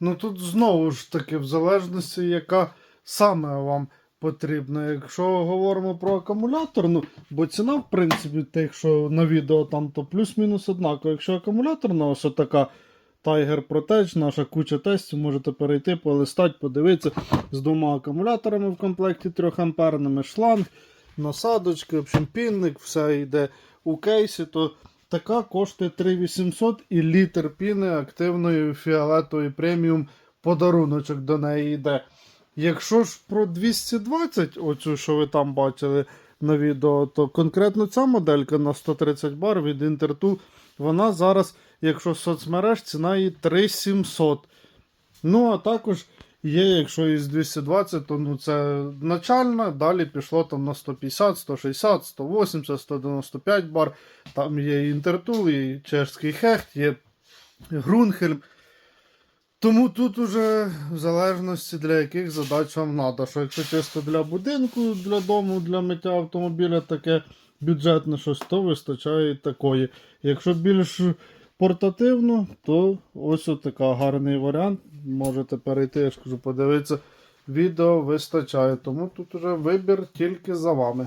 Ну тут знову ж таки, в залежності, яка саме вам потрібна. Якщо говоримо про акумулятор, ну, бо ціна, в принципі, тих, що на відео там, то плюс-мінус однаково. Якщо акумуляторна, ось така Tiger Protege, наша куча тестів, можете перейти, полистати, подивитися з двома акумуляторами в комплекті 3 амперними, шланг, насадочки, в общем, пінник, все йде у кейсі, то така коштує 3800 і літр піни активної фіолетової преміум подаруночок до неї йде. Якщо ж про 220, оцю, що ви там бачили на відео, то конкретно ця моделька на 130 бар від Інтерту, вона зараз, якщо соцмереж, ціна її 3700. Ну, а також є, якщо із 220, то ну, це начальна, далі пішло там на 150, 160, 180, 195 бар. Там є Інтертул, і чешський хехт, є Грунхельм. Тому тут уже в залежності для яких задач вам треба. Що якщо чисто для будинку, для дому, для миття автомобіля таке бюджетне щось, то вистачає такої. Якщо більш портативно, то ось така гарний варіант. Можете перейти, я ж кажу, подивитися. Відео вистачає. Тому тут уже вибір тільки за вами.